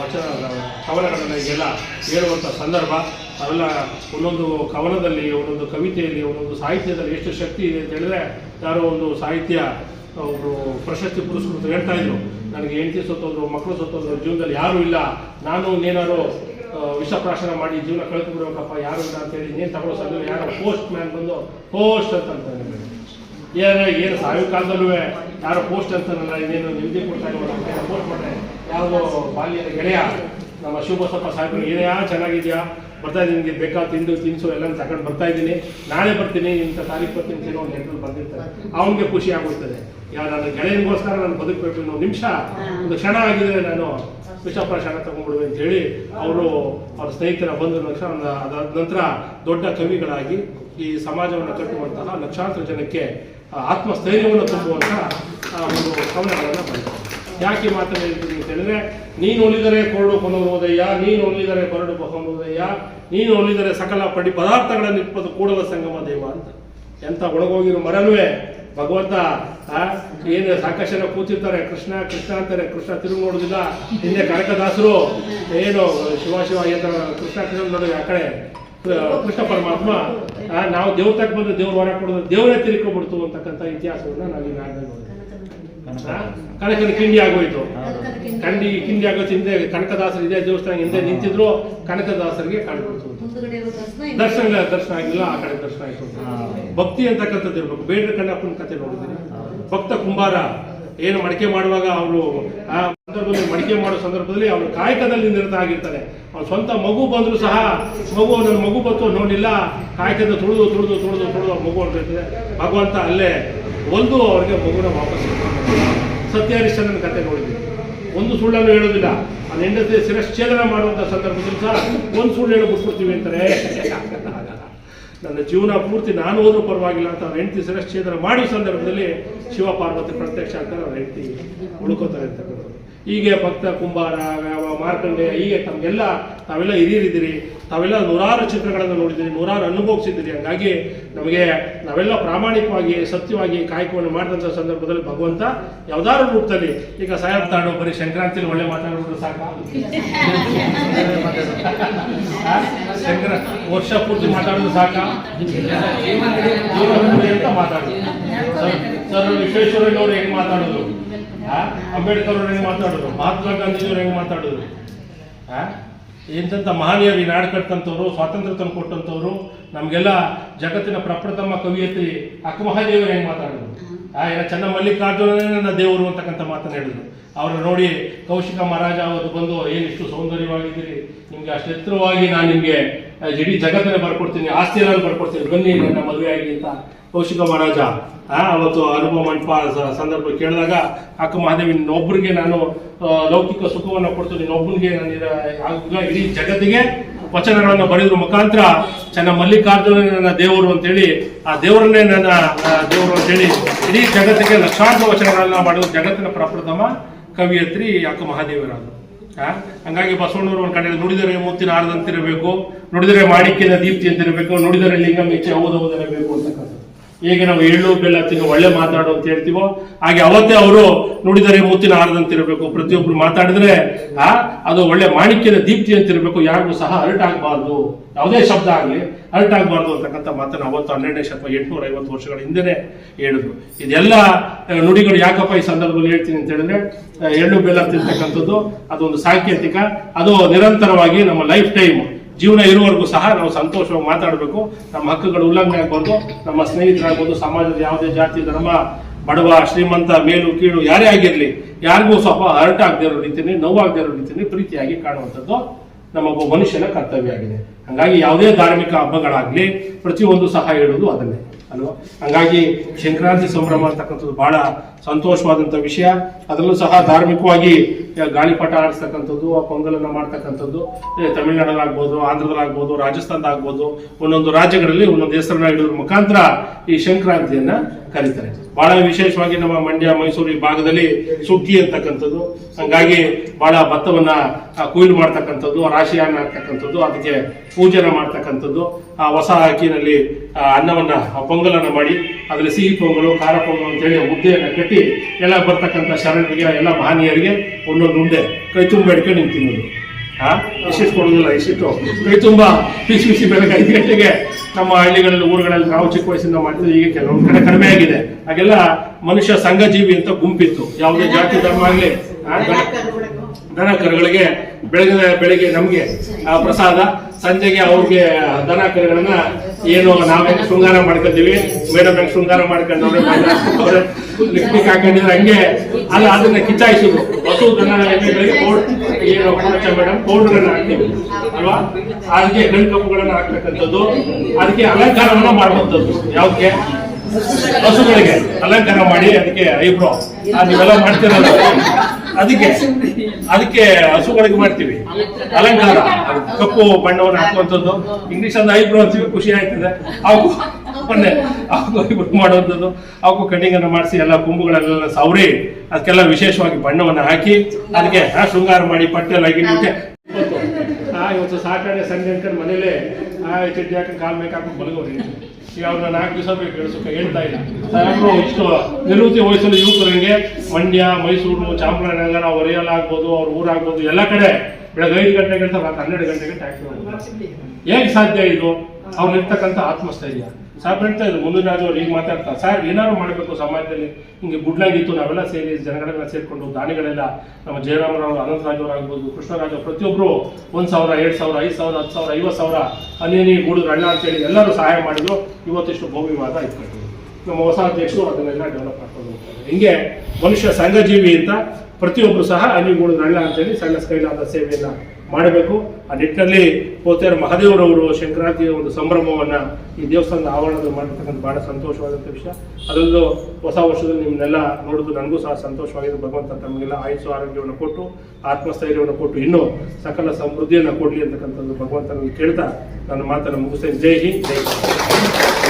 ವಚನ, ಕವನಗಳನ್ನು ಈಗೆಲ್ಲ ಹೇಳುವಂಥ ಸಂದರ್ಭ. ಅವೆಲ್ಲ ಒಂದೊಂದು ಕವನದಲ್ಲಿ, ಒಂದೊಂದು ಕವಿತೆಯಲ್ಲಿ, ಒಂದೊಂದು ಸಾಹಿತ್ಯದಲ್ಲಿ ಎಷ್ಟು ಶಕ್ತಿ ಇದೆ ಅಂತ ಹೇಳಿದ್ರೆ, ಯಾರೋ ಒಂದು ಸಾಹಿತ್ಯ ಒಬ್ಬರು ಪ್ರಶಸ್ತಿ ಪುರಸ್ಕೃತರು ಹೇಳ್ತಾ ಇದ್ರು, ನನಗೆ ಹೆಂಡತಿ ಸತ್ತೋದ್ರು ಮಕ್ಕಳು ಸತ್ತೋದ್ರು, ಜೀವನದಲ್ಲಿ ಯಾರೂ ಇಲ್ಲ. ನಾನು ಇನ್ನೇನಾದ್ರು ಆ, ವಿಷಪ್ರಾಶನ ಮಾಡಿ ಜೀವನ ಕಳ್ಕೊಂಡ್ಬಿಡ್ಬೇಕಪ್ಪ ಯಾರು ಇಲ್ಲ ಅಂತೇಳಿ ನೀನು ತಗೊಳ್ಳೋ ಸಾಧ್ಯ ಯಾರೋ ಪೋಸ್ಟ್ ಮ್ಯಾನ್ ಬಂದು ಪೋಸ್ಟ್ ಅಂತ ಏನು ಏನು ಸಾವಿನ ಕಾಲದಲ್ಲೂ ಯಾರೋ ಪೋಸ್ಟ್ ಅಂತನಲ್ಲ ಇನ್ನೇನು ನಿಮ್ಗೆ ಕೊಡ್ತಾ ಪೋಸ್ಟ್ ಮಾಡ್ರೆ ಯಾವುದೋ ಬಾಲ್ಯದ ಗೆಳೆಯ ನಮ್ಮ ಶಿವಬಸಪ್ಪ ಸಾಹೇಬ್ರು ಏನೇ ಚೆನ್ನಾಗಿದ್ಯಾ? ಬರ್ತಾ ಇದ್ದೀನಿ, ನಿಮಗೆ ಬೇಕಾದ ತಿಂದು, ತಿನಿಸು, ಎಲ್ಲ ತಗೊಂಡು ಬರ್ತಾ ಇದ್ದೀನಿ. ನಾಳೆ ಬರ್ತೀನಿ, ಇಂಥ ತಾರೀಕು ಬರ್ತೀನಿ ಅಂತ ಒಂದು ಲೆಟ್ರಲ್ಲಿ ಬಂದಿರ್ತಾರೆ. ಅವನಿಗೆ ಖುಷಿ ಆಗೋಯ್ತದೆ. ಯಾವ ನನ್ನ ಗೆಳೆಯನಿಗೋಸ್ಕರ ನಾನು ಬದುಕಬೇಕು ಇನ್ನೊಂದು ನಿಮಿಷ, ಒಂದು ಕ್ಷಣ ಆಗಿದೆ ನಾನು ವಿಷಪ್ರಾಶನ ತಗೊಂಡ್ಬಿಡುವೆ ಅಂತ ಹೇಳಿ ಅವರು ಅವ್ರ ಸ್ನೇಹಿತರ ಬಂದ ಲಕ್ಷ ಅದಾದ ನಂತರ ದೊಡ್ಡ ಕವಿಗಳಾಗಿ ಈ ಸಮಾಜವನ್ನು ಕಟ್ಟುವಂತಹ ಲಕ್ಷಾಂತರ ಜನಕ್ಕೆ ಆತ್ಮಸ್ಥೈರ್ಯವನ್ನು ತುಂಬುವಂತಹ ಒಂದು ಕವನಗಳನ್ನು ಬರೆದರು. ಯಾಕೆ ಮಾತನ್ನು ಅಂತ ಹೇಳಿದ್ರೆ, ನೀನು ಒಲಿದರೆ ಕೊರಡು ಕೊನೋದಯ್ಯ ನೀನು ಒಲಿದರೆ ಕೊರಡು ಬಹನೋದಯ್ಯ ನೀನು ಒಲಿದರೆ ಸಕಲ ಪಡಿ ಪದಾರ್ಥಗಳನ್ನು ಇಪ್ಪತ್ತು ಕೂಡಲ ಸಂಗಮ ದೇವ ಅಂತ. ಎಂತ ಒಳಗೋಗಿರೋ ಮರನುವೆ ಭಗವಂತ ಏನು ಸಾಕಷ್ಟು ಜನ ಕೂತಿರ್ತಾರೆ, ಕೃಷ್ಣ ಕೃಷ್ಣ ಅಂತಾರೆ, ಕೃಷ್ಣ ತಿರುಗಿ ನೋಡುದಿಲ್ಲ ಹಿಂದೆ ಕನಕದಾಸರು ಏನು ಶಿವ ಶಿವ ಅಂತ ಕೃಷ್ಣ ಕೃಷ್ಣ ನೋಡಿ ಆ ಕಡೆ ಕೃಷ್ಣ ಪರಮಾತ್ಮ ನಾವು ದೇವತಕ್ಕೆ ಬಂದು ದೇವ್ರ ಹೊರ ಕೊಡೋದು ದೇವರೇ ತಿರ್ಕೊಂಡ್ಬಿಡ್ತು ಅಂತಕ್ಕಂಥ ಇತಿಹಾಸವನ್ನು ನಾವು ಈಗ ನೋಡಿದ್ವಿ. ಕನಕನ ಕಿಂಡಿ ಆಗೋಯ್ತು. ಕಂಡಿ ಕಿಂಡಿ ಆಗೋ ಹಿಂದೆ ಕನಕದಾಸರು ಇದೇ ದೇವಸ್ಥಾನ ಹಿಂದೆ ನಿಂತಿದ್ರು ಕನಕದಾಸರಿಗೆ ಇರೋ ದರ್ಶನ ದರ್ಶನ ಆಗಿಲ್ಲ ಆ ಕಡೆ ದರ್ಶನ ಆಯ್ತು ಭಕ್ತಿ ಅಂತಕ್ಕಂಥದ್ದು ಇರ್ಬೇಕು. ಬೇಡ್ರ ಕಣ್ಣಪ್ಪನ ಕತೆ ನೋಡಿದ್ದೀನಿ ಭಕ್ತ ಕುಂಬಾರ ಏನು ಮಡಿಕೆ ಮಾಡುವಾಗ ಅವರು ಆ ಸಂದರ್ಭದಲ್ಲಿ ಮಡಿಕೆ ಮಾಡೋ ಸಂದರ್ಭದಲ್ಲಿ ಅವರು ಕಾಯಕದಲ್ಲಿ ನಿರತ ಆಗಿರ್ತಾರೆ. ಅವ್ರ ಸ್ವಂತ ಮಗು ಬಂದರೂ ಸಹ ಮಗು ನನ್ನ ಮಗು ಬಂತು ನೋಡಿಲ್ಲ ಕಾಯಕದ ತುಳಿದು ತುಳಿದು ತುಳಿದು ತುಳಿದು ಮಗು ಹೊರಟಿರ್ತದೆ ಭಗವಂತ ಅಲ್ಲೇ ಒಂದು ಅವ್ರಿಗೆ ಮಗುನ ವಾಪಸ್ ಸತ್ಯಹರಿಶ್ಚಂದ್ರನ ಕತೆ ನೋಡಿದ್ವಿ. ಒಂದು ಸುಳ್ಳನ್ನು ಹೇಳೋದಿಲ್ಲ. ಅದು ಹೆಂಡತಿ ಶಿರಶ್ಚೇದನ ಮಾಡುವಂಥ ಸಂದರ್ಭದಲ್ಲಿ ಸಹ ಒಂದು ಸುಳ್ಳು ಹೇಳಿ ಬಿಟ್ಬಿಡ್ತೀವಿ ಅಂತಾರೆ. ನನ್ನ ಜೀವನ ಪೂರ್ತಿ ನಾನು ಹೋದ್ರೂ ಪರವಾಗಿಲ್ಲ ಅಂತ ಅವ್ರ ಹೆಂಡತಿ ಶಿರಶ್ಚೇದನ ಮಾಡಿದ ಸಂದರ್ಭದಲ್ಲಿ ಶಿವ ಪಾರ್ವತಿ ಪ್ರತ್ಯಕ್ಷ ಅಂತ ಅವ್ರ ಹೆಂಡತಿ ಉಳ್ಕೋತಾರೆ ಹೇಳೋದು. ಹೀಗೆ ಭಕ್ತ, ಕುಂಬಾರ ಮಾರ್ಕಂಡೆ ಹೀಗೆ ತಮಗೆಲ್ಲ ತಾವೆಲ್ಲ ಹಿರಿಯರಿದ್ದೀರಿ. ತಾವೆಲ್ಲ ನೂರಾರು ಚಿತ್ರಗಳನ್ನು ನೋಡಿದ್ದೀರಿ, ನೂರಾರು ಅನುಭವಿಸಿದ್ದೀರಿ. ಹಾಗಾಗಿ ನಮಗೆ ನಾವೆಲ್ಲ ಪ್ರಾಮಾಣಿಕವಾಗಿ, ಸತ್ಯವಾಗಿ ಕಾಯಕವನ್ನು ಮಾಡಿದಂಥ ಸಂದರ್ಭದಲ್ಲಿ ಭಗವಂತ ಯಾವ್ದಾದ್ರು ರೂಪದಲ್ಲಿ, ಈಗ ಸಾಹೇಬ್ ತಾಡು ಬರೀ ಸಂಕ್ರಾಂತಿಲಿ ಒಳ್ಳೆ ಮಾತಾಡೋದು ಸಾಕ? ಸಂಕ್ರ ವರ್ಷ ಪೂರ್ತಿ ಮಾತಾಡೋದು ಸಾಕ? ಅಂತ ಮಾತಾಡೋದು? ಸರ್- ವಿಶ್ವೇಶ್ವರಯ್ಯನವ್ರು ಹೆಂಗ್ ಮಾತಾಡೋದು? ಅಂಬೇಡ್ಕರ್ ಅವ್ರು ಹೆಂಗ್ ಮಾತಾಡೋದು? ಮಹಾತ್ಮ ಗಾಂಧೀಜಿಯವ್ರು ಹೆಂಗ್ ಮಾತಾಡೋದು? ಎಂತೆಂಥ ಮಹನೀಯರು ಈ ನಾಡು ಕಟ್ಟಂಥವ್ರು ಸ್ವಾತಂತ್ರ್ಯ ತಂದು ಕೊಟ್ಟಂಥವ್ರು ನಮಗೆಲ್ಲ ಜಗತ್ತಿನ ಪ್ರಪ್ರಥಮ ಕವಿಯತ್ರಿ ಅಕ್ಕಮಹಾದೇವರು ಹೆಂಗೆ ಮಾತಾಡೋದು ಆ ಏನ ಚೆನ್ನ ಮಲ್ಲಿಕಾರ್ಜುನನೇ ನನ್ನ ದೇವರು ಅಂತಕ್ಕಂಥ ಮಾತನ್ನು ಹೇಳಿದ್ರು. ಅವರು ನೋಡಿ ಕೌಶಿಕ ಮಹಾರಾಜ ಅವರು ಬಂದು ಏನಿಷ್ಟು ಸೌಂದರ್ಯವಾಗಿದ್ದೀರಿ ನಿಮಗೆ ಅಷ್ಟು ಎತ್ತರವಾಗಿ ನಾನು ನಿಮ್ಗೆ ಇಡೀ ಜಗತ್ತನ್ನೇ ಬರ್ಕೊಡ್ತೀನಿ ಆಸ್ತಿ ಎಲ್ಲ ಬರ್ಕೊಡ್ತೀನಿ, ಬನ್ನಿ ನನ್ನ ಮದುವೆ ಆಗಿ ಅಂತ ಕೌಶಿಕ ಮಹಾರಾಜ ಅವತ್ತು ಅನುಭವ ಮಂಟಪ ಸಂದರ್ಭ ಕೇಳಿದಾಗ, ಅಕ್ಕ ಮಹಾದೇವಿ ಇನ್ನೊಬ್ಬರಿಗೆ ನಾನು ಲೌಕಿಕ ಸುಖವನ್ನು ಕೊಡ್ತೀನಿ ಇನ್ನೊಬ್ಬನಿಗೆ ನಾನು ಇಡೀ ಜಗತ್ತಿಗೆ ವಚನಗಳನ್ನು ಬರೆದ್ರ ಮುಖಾಂತರ ಚೆನ್ನ ಮಲ್ಲಿಕಾರ್ಜುನ ನನ್ನ ದೇವರು ಅಂತೇಳಿ, ಆ ದೇವರನ್ನೇ ನನ್ನ ದೇವರು ಅಂತೇಳಿ, ಇಡೀ ಜಗತ್ತಿಗೆ ಲಕ್ಷಾಂತರ ವಚನಗಳನ್ನ ಮಾಡಿದ ಜಗತ್ತಿನ ಪ್ರಪ್ರಥಮ ಕವಿಯತ್ರಿ ಅಕ್ಕ ಮಹಾದೇವರಾದರು? ಹಂಗಾಗಿ ಬಸವಣ್ಣವರು ಒಂದು ಕಡೆ ನುಡಿದರೆ ಮುತ್ತಿನ ಆರದಂತಿರಬೇಕು ನುಡಿದರೆ ಮಾಣಿಕ್ಯದ ದೀಪ್ತಿ ಅಂತಿರಬೇಕು ನುಡಿದರೆ ಲಿಂಗ ಮೆಚ್ಚಿ ಹೇಗೆ ನಾವು ಎಳ್ಳು, ಬೆಲ್ಲ ತಿನ್ನು, ಒಳ್ಳೆ ಮಾತಾಡು ಅಂತ ಹೇಳ್ತೀವೋ, ಹಾಗೆ ಅವತ್ತೇ ಅವರು ನುಡಿದರೆ ಮುತ್ತಿನ ಆರದಂತಿರಬೇಕು ಪ್ರತಿಯೊಬ್ರು ಮಾತಾಡಿದ್ರೆ, ಆ, ಅದು ಒಳ್ಳೆ ಮಾಣಿಕ್ಯದ ದೀಪ್ತಿ ಅಂತಿರಬೇಕು ಯಾರಿಗೂ ಸಹ ಅಲರ್ಟ್ ಆಗಬಾರ್ದು. ಯಾವುದೇ ಶಬ್ದ ಆಗಲಿ ಅಲರ್ಟ್ ಆಗಬಾರ್ದು ಅಂತಕ್ಕಂಥ ಮಾತನ್ನು ಅವತ್ತು ಹನ್ನೆರಡನೇ ಶತಮಾನ ಎಂಟುನೂರ ಐವತ್ತು ವರ್ಷಗಳ ಹಿಂದೆನೆ ಹೇಳಿದ್ರು. ಇದೆಲ್ಲ ನುಡಿಗಳು ಯಾಕಪ್ಪ ಈ ಸಂದರ್ಭದಲ್ಲಿ ಹೇಳ್ತೀನಿ ಅಂತ ಹೇಳಿದ್ರೆ ಎಳ್ಳು, ಬೆಲ್ಲ ತಿಂತಕ್ಕಂಥದ್ದು, ಅದೊಂದು ಸಾಂಕೇತಿಕ, ಅದು ನಿರಂತರವಾಗಿ ನಮ್ಮ ಲೈಫ್ ಟೈಮ್. ಜೀವನ ಇರುವವರೆಗೂ ಸಹ ನಾವು ಸಂತೋಷವಾಗಿ ಮಾತಾಡಬೇಕು. ನಮ್ಮ ಹಕ್ಕುಗಳು ಉಲ್ಲಂಘನೆ ಆಗ್ಬೋದು ನಮ್ಮ ಸ್ನೇಹಿತರಾಗ್ಬೋದು, ಸಮಾಜದ ಯಾವುದೇ ಜಾತಿ, ಧರ್ಮ, ಬಡವ, ಶ್ರೀಮಂತ, ಮೇಲು, ಕೀಳು, ಯಾರೇ ಆಗಿರಲಿ, ಯಾರಿಗೂ ಸ್ವಲ್ಪ ಹರ್ಟ್ ಆಗದೆ ಇರೋ ರೀತಿಯಲ್ಲಿ, ನೋವಾಗದೇ ಇರೋ ರೀತಿಯಲ್ಲಿ ಪ್ರೀತಿಯಾಗಿ ಕಾಣುವಂಥದ್ದು ನಮ್ಮ ಒಬ್ಬ ಮನುಷ್ಯನ ಕರ್ತವ್ಯ ಆಗಿದೆ. ಹಂಗಾಗಿ ಯಾವುದೇ ಧಾರ್ಮಿಕ ಹಬ್ಬಗಳಾಗಲಿ, ಪ್ರತಿಯೊಂದು ಸಹ ಹೇಳೋದು ಅದನ್ನೇ, ಅಲ್ವಾ? ಹಂಗಾಗಿ ಸಂಕ್ರಾಂತಿ ಸಂಭ್ರಮ ಅಂತಕ್ಕಂಥದ್ದು ಬಹಳ ಸಂತೋಷವಾದಂಥ ವಿಷಯ. ಅದರಲ್ಲೂ ಸಹ ಧಾರ್ಮಿಕವಾಗಿ ಗಾಳಿಪಟ ಆಡಿಸ್ತಕ್ಕಂಥದ್ದು, ಆ ಪೊಂಗಲನ್ನು ಮಾಡ್ತಕ್ಕಂಥದ್ದು ತಮಿಳ್ನಾಡಲ್ಲಾಗ್ಬೋದು ಆಂಧ್ರದಲ್ಲಾಗ್ಬೋದು ರಾಜಸ್ಥಾನದಾಗ್ಬೋದು ಒಂದೊಂದು ರಾಜ್ಯಗಳಲ್ಲಿ ಒಂದೊಂದು ಹೆಸರನ್ನ ಇಡೋದ್ರ ಮುಖಾಂತರ ಈ ಸಂಕ್ರಾಂತಿಯನ್ನ ಕರೀತಾರೆ. ಬಹಳ ವಿಶೇಷವಾಗಿ ನಮ್ಮ ಮಂಡ್ಯ, ಮೈಸೂರು ಈ ಭಾಗದಲ್ಲಿ ಸುಗ್ಗಿ ಅಂತಕ್ಕಂಥದ್ದು. ಹಂಗಾಗಿ ಬಹಳ ಭತ್ತವನ್ನ ಕೊಯ್ಲು ಮಾಡ್ತಕ್ಕಂಥದ್ದು ರಾಶಿಯನ್ನ ಹಾಕ್ತಕ್ಕಂಥದ್ದು ಅದಕ್ಕೆ ಪೂಜೆನ ಮಾಡ್ತಕ್ಕಂಥದ್ದು. ಆ, ಹೊಸ ಅಕ್ಕಿನಲ್ಲಿ ಅನ್ನವನ್ನ ಪೊಂಗಲನ್ನ ಮಾಡಿ, ಅದರಲ್ಲಿ ಸಿಹಿ ಪೊಂಗಲು, ಖಾರ ಪೊಂಗಲು ಅಂತೇಳಿ ಮುದ್ದೆಯನ್ನ ಕಟ್ಟಿ, ಎಲ್ಲ ಬರ್ತಕ್ಕಂಥ ಶರಣರಿಗೆ, ಎಲ್ಲ ಮಹನೀಯರಿಗೆ ಒಂದೊಂದು ಉಂಡೆ. ಕೈ ತುಂಬ ಹಿಡ್ಕೊಂಡು ಹಿಂಗೆ ತಿನ್ನೋದು. ಆ ಇಷ್ಟಿಷ್ಟು ಕೊಡೋದಿಲ್ಲ ಇಷ್ಟು ಕೈ ತುಂಬ ಬಿಸಿ ಬಿಸಿ ಬೆಳಗ್ಗೆ ಐದು ಗಂಟೆಗೆ ನಮ್ಮ ಹಳ್ಳಿಗಳಲ್ಲಿ ಊರುಗಳಲ್ಲಿ ನಾವು ಚಿಕ್ಕ ವಯಸ್ಸಿಂದ ಮಾಡಿದ್ರೆ ಈಗ ಕೆಲವೊಂದು ಕಡೆ ಕಡಿಮೆ ಆಗಿದೆ. ಹಾಗೆಲ್ಲ ಮನುಷ್ಯ ಸಂಘಜೀವಿ ಅಂತ ಗುಂಪಿತ್ತು. ಯಾವುದೇ ಜಾತಿ ಧರ್ಮ ಆಗಲಿ ದನ ಕರುಗಳಿಗೆ ಬೆಳಗಿನ ಬೆಳಿಗ್ಗೆ ನಮಗೆ ಆ ಪ್ರಸಾದ ಸಂಜೆಗೆ ಅವ್ರಿಗೆ ದನ ಕರುಗಳನ್ನ ಏನು ನಾವೇ ಶೃಂಗಾರ ಮಾಡ್ಕೊತೀವಿ ಮೇಡಮ್ ಹೆಂಗ್ ಶೃಂಗಾರ ಮಾಡ್ಕೊಂಡು ಲಿಪ್ಸ್ಟಿಕ್ ಹಾಕೊಂಡಿದ್ರೆ ಹಂಗೆ ಅಲ್ಲ, ಅದನ್ನ ಕಿಚಾಯಿಸೋದು ಹಸು ದನ ಏನು ಮೇಡಮ್ ಪೌಡರ್ಗಳನ್ನ ಹಾಕ್ತೀವಿ, ಅಲ್ವಾ? ಅದಕ್ಕೆ ಗಂಡು ಹಾಕ್ತಕ್ಕಂಥದ್ದು ಅದಕ್ಕೆ ಅಲಂಕಾರವನ್ನ ಮಾಡುವಂಥದ್ದು. ಯಾವ್ದಕ್ಕೆ ಹಸುಗಳಿಗೆ ಅಲಂಕಾರ ಮಾಡಿ ಅದಕ್ಕೆ ಐಬ್ರೋ. ನೀವೆಲ್ಲ ಮಾಡ್ತಿರಲ್ಲ ಅದಕ್ಕೆ ಅದಕ್ಕೆ ಹಸುಗಳಿಗೆ ಮಾಡ್ತೀವಿ. ಅಲಂಕಾರ. ಕಪ್ಪು ಬಣ್ಣವನ್ನು ಹಾಕುವಂಥದ್ದು. ಇಂಗ್ಲಿಷ್ ಅಂದ್ರೆ ಐಬ್ರೋ ಅಂತೀವಿ, ಖುಷಿ ಆಗ್ತದೆ. ಹಾಗೂ ಮೊನ್ನೆ ಹಾಗೂ ಐಬ್ರೋ ಮಾಡುವಂಥದ್ದು. ಹಾಗೂ ಕಟಿಂಗ್ ಅನ್ನು ಮಾಡಿಸಿ, ಎಲ್ಲ ಕೊಂಬುಗಳೆಲ್ಲ ಸವರಿ, ಅದಕ್ಕೆಲ್ಲ ವಿಶೇಷವಾಗಿ ಬಣ್ಣವನ್ನು ಹಾಕಿ, ಅದಕ್ಕೆ ಶೃಂಗಾರ ಮಾಡಿ, ಪಟ್ಟೆ ಎಲ್ಲ ಹಾಕಿ ಇವತ್ತು ಸಾಟರ್ಡೆ ಸಂಜೆ ಅಂತ ಮನೇಲಿ ಚಡ್ಡಿ ಹಾಕಿ ಕಾಲು ಮೇಕ್ ಹಾಕೊಂಡು ಮಲಗೋರಿ ಈಗ ಅವ್ರನ್ನ ನಾಲ್ಕು ದಿವಸ ಬೇಕು ಕೆಲಸಕ್ಕೆ ಹೇಳ್ತಾ ಇಲ್ಲ. ಸಾಹೇಬ್ರು ಇಷ್ಟು ನಿವೃತ್ತಿ ವಯಸ್ಸಲ್ಲಿ ಯುವಕರಿಗೆ ಮಂಡ್ಯ, ಮೈಸೂರು ಚಾಮರಾಜನಗರ ಒರೆಯಲ್ ಆಗ್ಬೋದು, ಅವ್ರ ಊರಾಗ್ಬೋದು ಎಲ್ಲ ಕಡೆ ಬೆಳಗ್ಗೆ ಐದು ಗಂಟೆಗೆ ರಾತ್ರಿ ಹನ್ನೆರಡು ಗಂಟೆಗೆ ಟ್ಯಾಕ್ಸಿ ಹೇಗೆ ಸಾಧ್ಯ ಇದು? ಅವ್ರಿರ್ತಕ್ಕಂಥ ಆತ್ಮಸ್ಥೈರ್ಯ. ಸಾಹೇಬ್ ಹೇಳ್ತಾ ಇದ್ರು, ಮುಂದಿನ ಅವ್ರು ಈಗ ಮಾತಾಡ್ತಾರೆ ಸರ್ ಏನಾದ್ರು ಮಾಡಬೇಕು ಸಮಾಜದಲ್ಲಿ? ಹಿಂಗೆ ಗುಡ್ಲಾಗಿತ್ತು, ನಾವೆಲ್ಲ ಸೇರಿ ಜನಗಳೆಲ್ಲ ಸೇರಿಕೊಂಡು, ದಾನಿಗಳೆಲ್ಲ, ನಮ್ಮ ಜಯರಾಮರಾವ್ ಅನಂತರಾಜ್ ಆಗ್ಬೋದು ಕೃಷ್ಣರಾಜ್ ಪ್ರತಿಯೊಬ್ಬರು ಒಂದು ಸಾವಿರ, ಎರಡು ಸಾವಿರ, ಐದು ಸಾವಿರ, ಹತ್ತು ಸಾವಿರ, ಐವತ್ತು ಸಾವಿರ ಅನೇನಿ ಗೂಡಿದ್ರು ಅಣ್ಣ ಅಂತೇಳಿ ಎಲ್ಲರೂ ಸಹಾಯ ಮಾಡಿದ್ರು. ಇವತ್ತಿಷ್ಟು ಭೋವಿವಾದ ಇಟ್ಕೊಂಡು ನಮ್ಮ ಹೊಸ ಅಧ್ಯಕ್ಷರು ಅದನ್ನೆಲ್ಲ ಡೆವಲಪ್ ಮಾಡ್ಕೊಂಡು ಹೋಗ್ತಾರೆ. ಹಿಂಗೆ ಮನುಷ್ಯ ಸಂಘಜೀವಿ ಅಂತ ಪ್ರತಿಯೊಬ್ಬರು ಸಹ ಅಲ್ಲಿಗೂಡು ಅಣ್ಣ ಅಂತೇಳಿ ಸಣ್ಣ ಸ್ಕೈಲಾದ ಸೇವೆಯನ್ನ ಮಾಡಬೇಕು. ಆ ನಿಟ್ಟಿನಲ್ಲಿ ಪೋತೇರ ಮಹಾದೇವರವರು ಸಂಕ್ರಾಂತಿಯ ಒಂದು ಸಂಭ್ರಮವನ್ನ ಈ ದೇವಸ್ಥಾನದ ಆವರಣದಲ್ಲಿ ಮಾಡಿರ್ತಕ್ಕಂಥ ಬಹಳ ಸಂತೋಷವಾದಂಥ ವಿಷಯ. ಅದರಲ್ಲೂ ಹೊಸ ವರ್ಷದಲ್ಲಿ ನಿಮ್ಮನ್ನೆಲ್ಲ ನೋಡೋದು ನನಗೂ ಸಹ ಸಂತೋಷವಾಗಿದೆ. ಭಗವಂತ ತಮಗೆಲ್ಲ ಆಯುಷು ಆರೋಗ್ಯವನ್ನು ಕೊಟ್ಟು, ಆತ್ಮಸ್ಥೈರ್ಯವನ್ನು ಕೊಟ್ಟು, ಇನ್ನೂ ಸಕಲ ಸಮೃದ್ಧಿಯನ್ನು ಕೊಡಲಿ ಅಂತಕ್ಕಂಥದ್ದು ಭಗವಂತನಲ್ಲಿ ಕೇಳ್ತಾ ನನ್ನ ಮಾತನ್ನು ಮುಗಿಸ್ತೇನೆ. ಜೈ ಹಿಂದ್, ಜೈ.